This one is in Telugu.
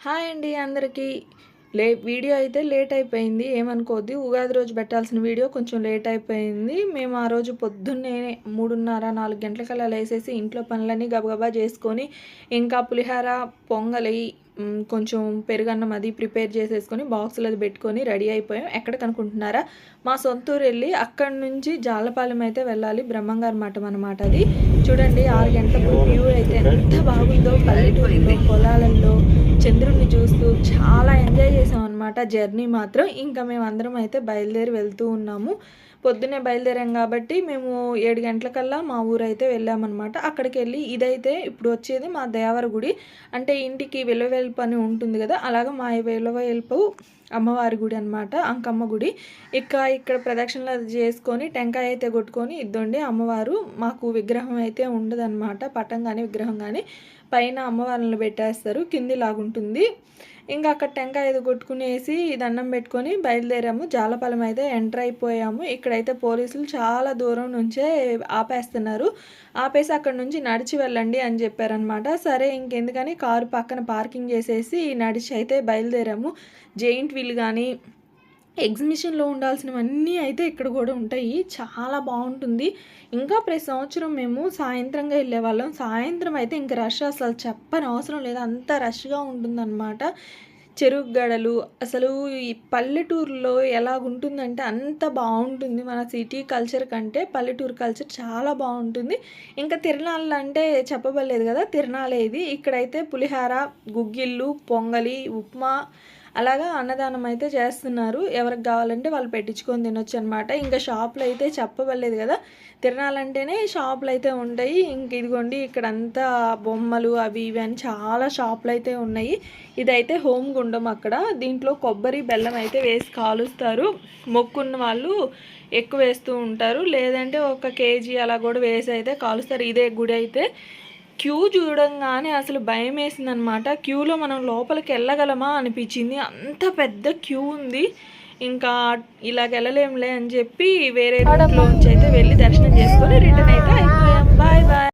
హాయ్ అండి అందరికీ. లే వీడియో అయితే లేట్ అయిపోయింది. ఏమనుకోద్ది ఉగాది రోజు పెట్టాల్సిన వీడియో కొంచెం లేట్ అయిపోయింది. మేము ఆ రోజు పొద్దున్నే మూడున్నర నాలుగు గంటలకల్లా లేసేసి ఇంట్లో పనులన్నీ గబగబా చేసుకొని ఇంకా పులిహార పొంగలి కొంచెం పెరుగన్నం అది ప్రిపేర్ చేసేసుకొని బాక్సులు అది పెట్టుకొని రెడీ అయిపోయాం. ఎక్కడికి అనుకుంటున్నారా మా సొంతూరు వెళ్ళి అక్కడి నుంచి జాలపాలెం అయితే వెళ్ళాలి. బ్రహ్మంగారి మఠం అనమాట అది. చూడండి ఆరు గంటలకు వ్యూ అయితే ఎంత బాగుందో. పల్లెటూరులో పొలాలలో చంద్రుడిని చూస్తూ చాలా ఎంజాయ్ చేసాం అనమాట జర్నీ మాత్రం. ఇంకా మేము అందరం అయితే బయలుదేరి వెళ్తూ ఉన్నాము. పొద్దున్నే బయలుదేరాం కాబట్టి మేము ఏడు గంటలకల్లా మా ఊరు అయితే వెళ్ళామన్నమాట. అక్కడికి వెళ్ళి ఇదైతే ఇప్పుడు వచ్చేది మా దేవర గుడి. అంటే ఇంటికి వెలువెల్పు అని ఉంటుంది కదా అలాగా మా వెలువెల్పు అమ్మవారి గుడి అనమాట అంకమ్మ గుడి. ఇక ఇక్కడ ప్రదక్షిణలు అది చేసుకొని టెంకాయ అయితే కొట్టుకొని ఇద్దండి అమ్మవారు. మాకు విగ్రహం అయితే ఉండదన్నమాట పటం కానీ విగ్రహం కానీ పైన అమ్మవారిని పెట్టేస్తారు కింది లాగుంటుంది. ఇంకా అక్కడ టెంకాయ కొట్టుకునేసి దండం పెట్టుకొని బయలుదేరాము. జాలపాలెం అయితే ఎంటర్ అయిపోయాము. ఇక్కడ ఇక్కడైతే పోలీసులు చాలా దూరం నుంచే ఆపేస్తున్నారు. ఆపేసి అక్కడ నుంచి నడిచి వెళ్ళండి అని చెప్పారనమాట సరే ఇంకెందుకని కారు పక్కన పార్కింగ్ చేసేసి నడిచి అయితే బయలుదేరాము. జెయింట్ వీల్ కానీ ఎగ్జిబిషన్లో ఉండాల్సినవన్నీ అయితే ఇక్కడ కూడా ఉంటాయి. చాలా బాగుంటుంది. ఇంకా ప్రతి సంవత్సరం మేము సాయంత్రంగా వెళ్ళే వాళ్ళం సాయంత్రం అయితే ఇంకా రష్ అసలు చెప్పని అవసరం లేదు. అంత రష్గా ఉంటుందన్నమాట. చెరుకు గడలు అసలు ఈ పల్లెటూరులో ఎలాగుంటుందంటే అంత బాగుంటుంది. మన సిటీ కల్చర్ కంటే పల్లెటూరు కల్చర్ చాలా బాగుంటుంది. ఇంకా తిరణాలు అంటే చెప్పబడలేదు కదా తిరణాలే ఇది ఇక్కడైతే పులిహార గుగ్గిళ్ళు పొంగలి ఉప్మా అలాగా అన్నదానం అయితే చేస్తున్నారు. ఎవరికి కావాలంటే వాళ్ళు పెట్టించుకొని తినొచ్చు అనమాట ఇంకా షాపులు అయితే చెప్పబడలేదు కదా. తిరణాలంటేనే షాపులు అయితే ఉంటాయి. ఇంక ఇదిగోండి ఇక్కడ అంతా బొమ్మలు అవి ఇవి అని చాలా షాపులు అయితే ఉన్నాయి. ఇదైతే హోమ్ గుండం అక్కడ. దీంట్లో కొబ్బరి బెల్లం అయితే వేసి కాలుస్తారు. మొక్కున్న వాళ్ళు ఎక్కువ వేస్తూ ఉంటారు. లేదంటే ఒక కేజీ అలా కూడా వేసి అయితే కాలుస్తారు. ఇదే గుడి అయితే. క్యూ చూడంగానే అసలు భయం వేసింది అనమాట క్యూలో మనం లోపలికి వెళ్ళగలమా అనిపించింది. అంత పెద్ద క్యూ ఉంది. ఇంకా ఇలాగ వెళ్ళలేంలే అని చెప్పి వేరే రూట్లోంచి అయితే వెళ్ళి దర్శనం చేసుకొని రిటర్న్ అయితే అయిపోయాం.